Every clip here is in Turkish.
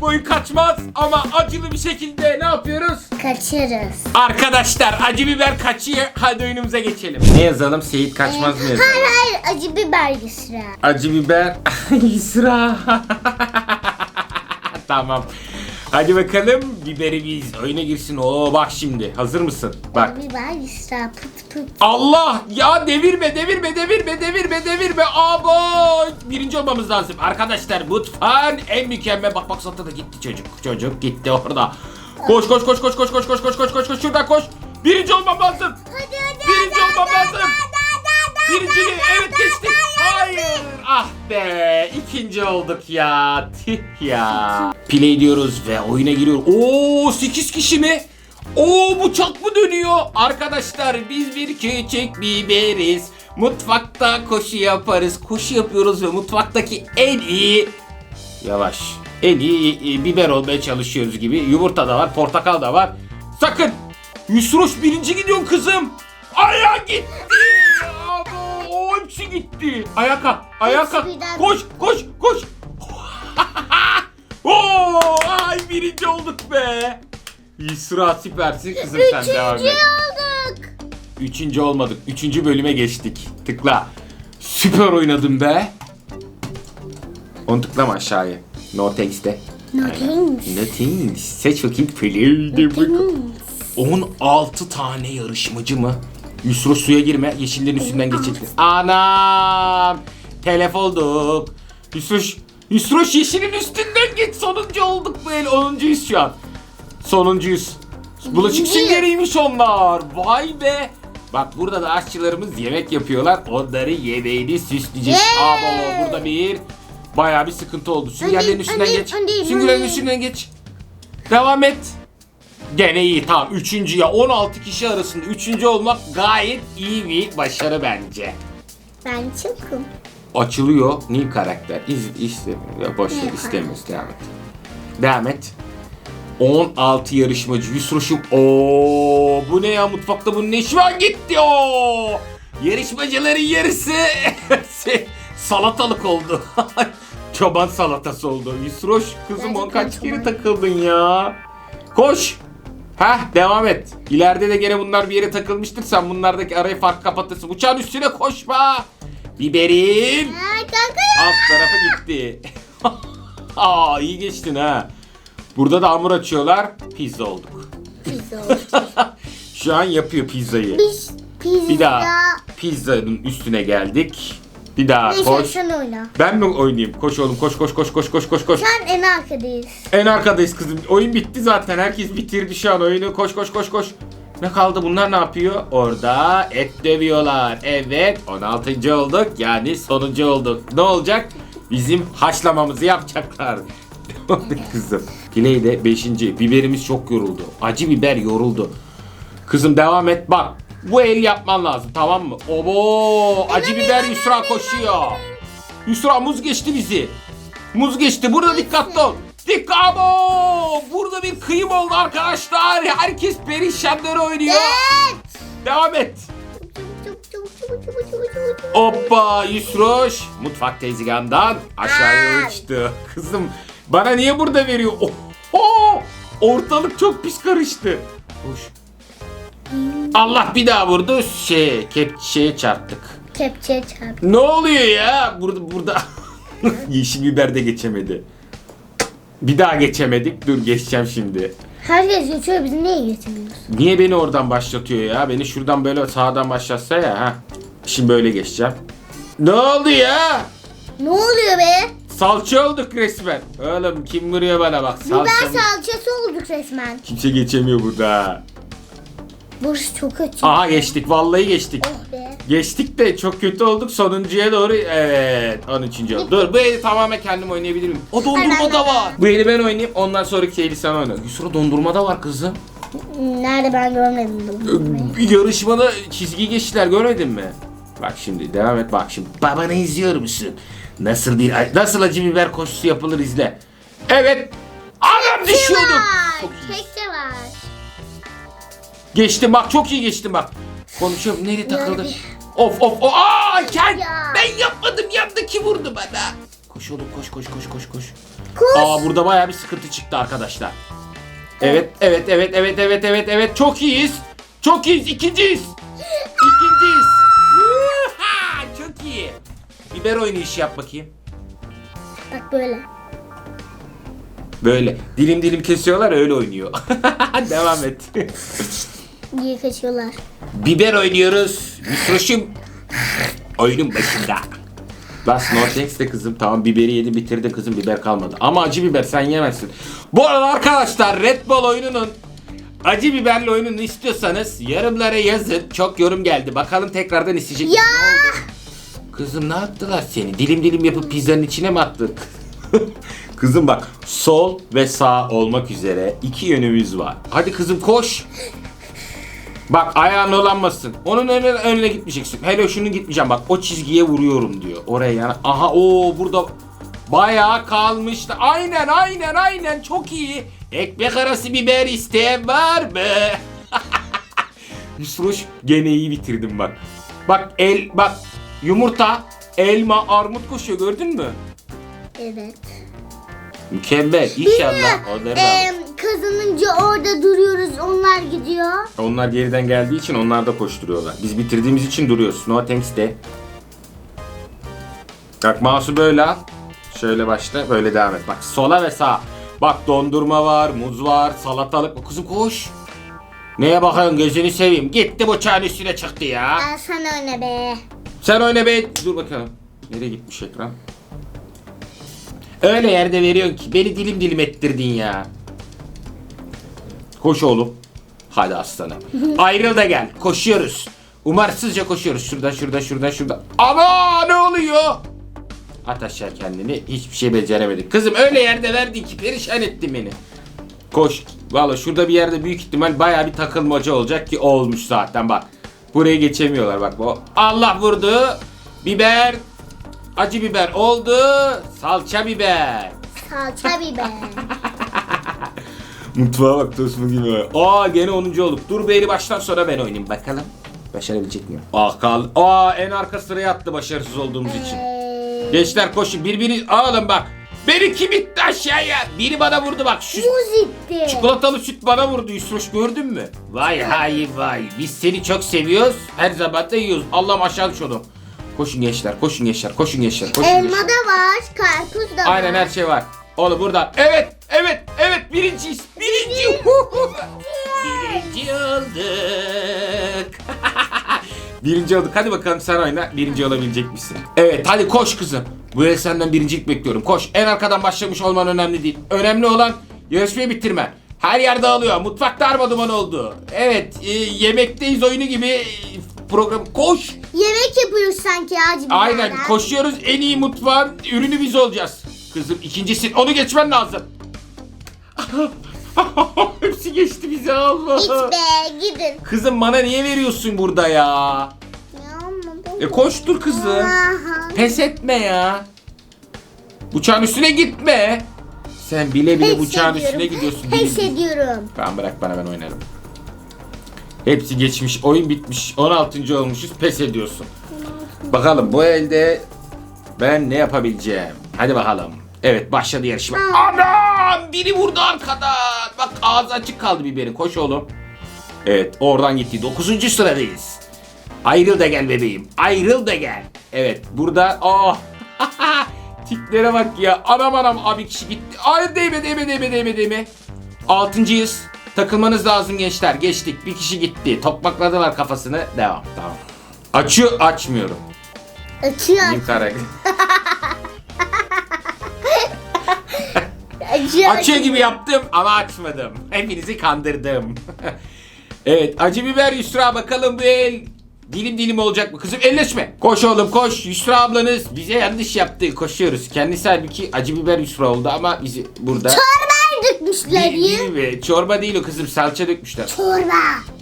Boy kaçmaz ama acılı bir şekilde ne yapıyoruz? Kaçırız. Arkadaşlar acı biber kaçıyor. Hadi oyunumuza geçelim. Ne yazalım? Seyit kaçmaz mı yazalım? Hayır hayır acı biber Yusra. Acı biber. Yusra. tamam. Hadi bakalım biberimiz oyuna girsin. Oo bak şimdi. Hazır mısın? Bak. Biber Yusra pıt pıt. Allah! Ya devirme devirme devirme devirme devirme. Abo! Birinci olmamız lazım. Arkadaşlar mutfağın en mükemmel bak bak zaten da gitti çocuk. Çocuk gitti orada. Koş koş koş koş koş koş koş koş koş koş koş şuradan koş. Birinci olmam lazım. Birinci olmam lazım. birinciliği evet geçtik. hayır. Ah be ikinci olduk ya. Tih ya play diyoruz ve oyuna giriyoruz Oo 8 kişi mi? Oo bıçak mı dönüyor? Arkadaşlar biz bir küçük biberiz. Mutfakta koşu yaparız. Koşu yapıyoruz ve mutfaktaki en iyi yavaş en iyi e, biber olmaya çalışıyoruz gibi. Yumurta da var, portakal da var. Sakın Yusruş birinci gidiyorsun kızım. Ayağa gitti. Abo, o hepsi gitti. Ayağa kalk, ayağa Hepsi kalk. birden- Koş, koş, koş. Oo, ay birinci olduk be. Yusra süpersin kızım sen devam et. Üçüncü olduk. Üçüncü olmadık. Üçüncü bölüme geçtik. Tıkla. Süper oynadın be. Onu tıklama aşağıya. No thanks de. No thanks. No thanks. Seç bakayım. Play bakalım. 16 tane yarışmacı mı? Yusra suya girme. Yeşillerin üstünden geçecektir. Anam. Telef olduk. Yusruş. Yusruş yeşilin üstünden geç. Sonuncu olduk bu el. Onuncuyuz şu an. Sonuncuyuz. Bulaşık süngeriymiş onlar. Vay be. Bak burada da aşçılarımız yemek yapıyorlar. Onları yemeğini süsleyeceğiz. Baba burada bir bayağı bir sıkıntı oldu. Süngerlerin üstünden geç. Süngerlerin üstünden geç. Devam et. Gene iyi tamam. Üçüncü ya 16 kişi arasında üçüncü olmak gayet iyi bir başarı bence. Ben çıkım. Açılıyor. New karakter. İz, istemiyor. Boş ver istemiyoruz. Devam et. Devam et. 16 yarışmacı. Yusruş'um. Oo, bu ne ya mutfakta bunun ne işi var? Gitti o. Yarışmacıların yarısı salatalık oldu. Çoban salatası oldu. Yusroş kızım on kaç kere takıldın ya. Koş. Heh devam et. İleride de gene bunlar bir yere takılmıştır. Sen bunlardaki arayı fark kapatırsın. Uçağın üstüne koşma. Biberin kanka alt tarafı gitti. Aa iyi geçtin ha. Burada da hamur açıyorlar. Pizza olduk. Pizza oldu. Şu an yapıyor pizzayı. Biz pizza. Bir daha pizzanın üstüne geldik. Bir daha Neyse koş. sen oyna. Ben mi oynayayım? Koş oğlum koş koş koş koş koş koş koş. Sen en arkadayız. En arkadayız kızım. Oyun bitti zaten. Herkes bitirdi şu an oyunu. Koş koş koş koş. Ne kaldı? Bunlar ne yapıyor? Orada et dövüyorlar. Evet 16. olduk. Yani sonuncu olduk. Ne olacak? Bizim haşlamamızı yapacaklar. kızım. Play de 5. Biberimiz çok yoruldu. Acı biber yoruldu. Kızım devam et. Bak bu el yapman lazım tamam mı? Obo acı biber Yusra koşuyor. Yusra muz geçti bizi. Muz geçti. Burada dikkatli ol. Abo! Burada bir kıyım oldu arkadaşlar. Herkes perişanları oynuyor. Evet. Devam et. Hoppa Yusroş. Mutfak tezgahından aşağıya uçtu. Kızım bana niye burada veriyor? Oho! Ortalık çok pis karıştı. Koş. Allah bir daha vurdu. Şey, kepçeye çarptık. Kepçeye çarp. Ne oluyor ya? Burada burada yeşil biber de geçemedi. Bir daha geçemedik. Dur geçeceğim şimdi. Herkes geçiyor biz niye geçemiyoruz? Niye beni oradan başlatıyor ya? Beni şuradan böyle sağdan başlatsa ya. Ha. Şimdi böyle geçeceğim. Ne oldu ya? Ne oluyor be? Salça olduk resmen. Oğlum kim vuruyor bana bak. Biber Salça. salçası olduk resmen. Kimse geçemiyor burada. Burası çok kötü. Aha geçtik. Vallahi geçtik. Oh. Geçtik de çok kötü olduk. Sonuncuya doğru evet 13. oldu. Dur bu eli tamamen kendim oynayabilir miyim? O dondurma da var. Bu eli ben oynayayım. Ondan sonraki eli sen oyna. Yusra dondurma da var kızım. Nerede ben görmedim bunu. Bir yarışmada çizgi geçtiler görmedin mi? Bak şimdi devam et bak şimdi. Babanı izliyor musun? Nasıl bir nasıl acı biber koşusu yapılır izle. Evet. Anam düşüyordum. Çok iyi. Kek de var. Geçtim bak çok iyi geçtim bak. Konuşuyorum nereye takıldı? Of of of. Aa Ken Ya. ben yapmadım yandaki vurdu bana. Koş oğlum koş koş koş koş koş. Koş. Aa burada bayağı bir sıkıntı çıktı arkadaşlar. Evet evet evet evet evet evet evet çok iyiyiz. Çok iyiyiz ikinciyiz. İkinciyiz. Çok iyi. Biber oynayışı yap bakayım. Bak böyle. Böyle dilim dilim kesiyorlar öyle oynuyor. Devam et. diye kaçıyorlar. Biber oynuyoruz. Misroşum. Oyunun başında. Bas no thanks de kızım. Tamam biberi yedi bitirdi kızım biber kalmadı. Ama acı biber sen yemezsin. Bu arada arkadaşlar Red Bull oyununun acı biberli oyununu istiyorsanız yorumlara yazın. Çok yorum geldi. Bakalım tekrardan isteyecek. Ya! Kızım ne yaptılar seni? Dilim dilim yapıp pizzanın içine mi attık? kızım bak sol ve sağ olmak üzere iki yönümüz var. Hadi kızım koş. Bak ayağın dolanmasın. Onun önüne, önüne gitmeyeceksin. Hele şunu gitmeyeceğim bak o çizgiye vuruyorum diyor. Oraya yani. Aha o burada bayağı kalmıştı. Aynen aynen aynen çok iyi. Ekmek arası biber isteyen var mı? Yusruş gene iyi bitirdim bak. Bak el bak yumurta, elma, armut koşuyor gördün mü? Evet. Mükemmel. İnşallah onları da Ee, kazanınca orada duruyoruz. Onlar gidiyor. Onlar geriden geldiği için onlar da koşturuyorlar. Biz bitirdiğimiz için duruyoruz. No thanks de. Bak mouse'u böyle al. Şöyle başla böyle devam et. Bak sola ve sağa. Bak dondurma var, muz var, salatalık. Kızım koş. Neye bakıyorsun gözünü seveyim. Gitti bıçağın üstüne çıktı ya. Aa, sen oyna be. Sen oyna be. Dur bakalım. Nereye gitmiş ekran? Öyle yerde veriyorsun ki beni dilim dilim ettirdin ya. Koş oğlum. Hadi aslanım. Ayrıl da gel. Koşuyoruz. Umarsızca koşuyoruz. Şurada şurada şurada şurada. Ama ne oluyor? At aşağı kendini. Hiçbir şey beceremedik. Kızım öyle yerde verdin ki perişan ettin beni. Koş. Valla şurada bir yerde büyük ihtimal baya bir takılmaca olacak ki olmuş zaten bak. Buraya geçemiyorlar bak. Bu. Allah vurdu. Biber. Acı biber oldu. Salça biber. Salça biber. Mutfağa bak tosmu gibi. Aa gene 10. olduk. Dur beyri baştan sonra ben oynayayım bakalım. Başarabilecek miyim? Ah kal. Aa en arka sıraya attı başarısız olduğumuz için. Ee, Gençler koşun birbiri alın bak. Beni kim itti aşağıya? Biri bana vurdu bak. Şu Muz itti. çikolatalı süt bana vurdu Yusroş gördün mü? Vay hay vay. Biz seni çok seviyoruz. Her zaman da yiyoruz. Allah'ım aşağı düş oğlum. Koşun gençler, koşun gençler, koşun gençler, koşun Elma gençler. da var. Karpuz da var. Aynen her şey var. Oğlum buradan. Evet, evet, evet. Birinciyiz. Birinci. Birinci olduk. birinci olduk. Hadi bakalım sen oyna. Birinci olabilecek misin? Evet hadi koş kızım. Bu el senden birincilik bekliyorum. Koş. En arkadan başlamış olman önemli değil. Önemli olan yarışmayı bitirmen. Her yer dağılıyor. Mutfak darma duman oldu. Evet. e, yemekteyiz oyunu gibi e, program. Koş. Yemek yapıyoruz sanki biberden. Aynen koşuyoruz en iyi mutfağın ürünü biz olacağız. Kızım ikincisin onu geçmen lazım. Hepsi geçti bize Allah. Git be gidin. Kızım bana niye veriyorsun burada ya? Ya, ama bu- E koştur kızım. Aha. Pes etme ya. Bıçağın üstüne gitme. Sen bile bile Pes bıçağın ediyorum. üstüne gidiyorsun. Pes Bil- bil- ediyorum. Tamam bırak bana ben oynarım. Hepsi geçmiş. Oyun bitmiş. 16. olmuşuz. Pes ediyorsun. Bakalım bu elde ben ne yapabileceğim? Hadi bakalım. Evet başladı yarışma. Anam! Biri vurdu arkadan. Bak ağzı açık kaldı biberin. Koş oğlum. Evet oradan gitti. 9. sıradayız. Ayrıl da gel bebeğim. Ayrıl da gel. Evet burada oh. Tiplere bak ya. Anam anam abi kişi gitti. Ay değme değme değme değme değme. Altıncıyız. Takılmanız lazım gençler. Geçtik. Bir kişi gitti. Tokmakladılar kafasını. Devam. Tamam. Açıyor açmıyorum. Açıyor. Benim karakter. Açıyor. Açıyor gibi yaptım ama açmadım. Hepinizi kandırdım. evet acı biber Yusra bakalım bu el dilim dilim olacak mı? Kızım elleşme. Koş oğlum koş. Yusra ablanız bize yanlış yaptı. Koşuyoruz. Kendisi halbuki acı biber Yusra oldu ama bizi burada... Çorba dökmüşler Değil, ya. değil mi? Çorba değil o kızım salça dökmüşler. Çorba.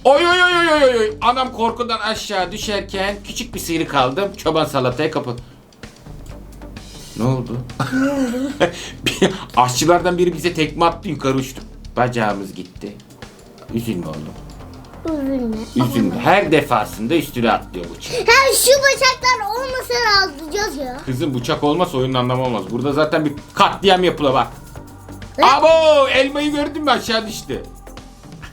Oy oy oy oy oy oy. Anam korkudan aşağı düşerken küçük bir sıyrık aldım. Çoban salataya kapı. Ne oldu? Bir- Aşçılardan biri bize tekme attı yukarı uçtuk. Bacağımız gitti. Üzülme oğlum. Üzülme. Üzülme. Her defasında üstüne atlıyor bıçak. Ha şu bıçaklar olmasa rahatlayacağız ya. Kızım bıçak olmazsa oyunun anlamı olmaz. Burada zaten bir katliam yapıla bak. Ne? Abo elmayı gördün mü aşağı düştü.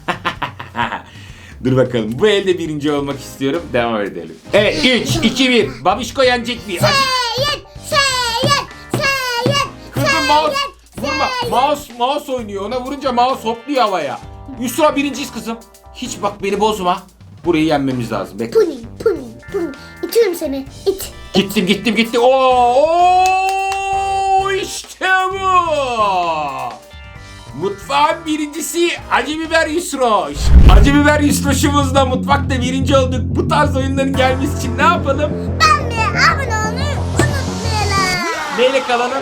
Dur bakalım. Bu elde birinci olmak istiyorum. Devam edelim. Evet 3, 2, 1. Babişko yenecek mi? Hadi. Mouse vurma. Mouse, mouse oynuyor. Ona vurunca mouse hopluyor havaya. Yusra birinciyiz kızım. Hiç bak beni bozma. Burayı yenmemiz lazım. Bekle. Pudding, pudding, pudding. İtiyorum seni. İt. Gittim gittim. Oo, oo işte bu. Mutfağın birincisi acı biber Yusroş. Acı biber Yusroş'umuzla mutfakta birinci olduk. Bu tarz oyunların gelmesi için ne yapalım? Ben de abone olmayı unutmayalım. Neyle kalalım?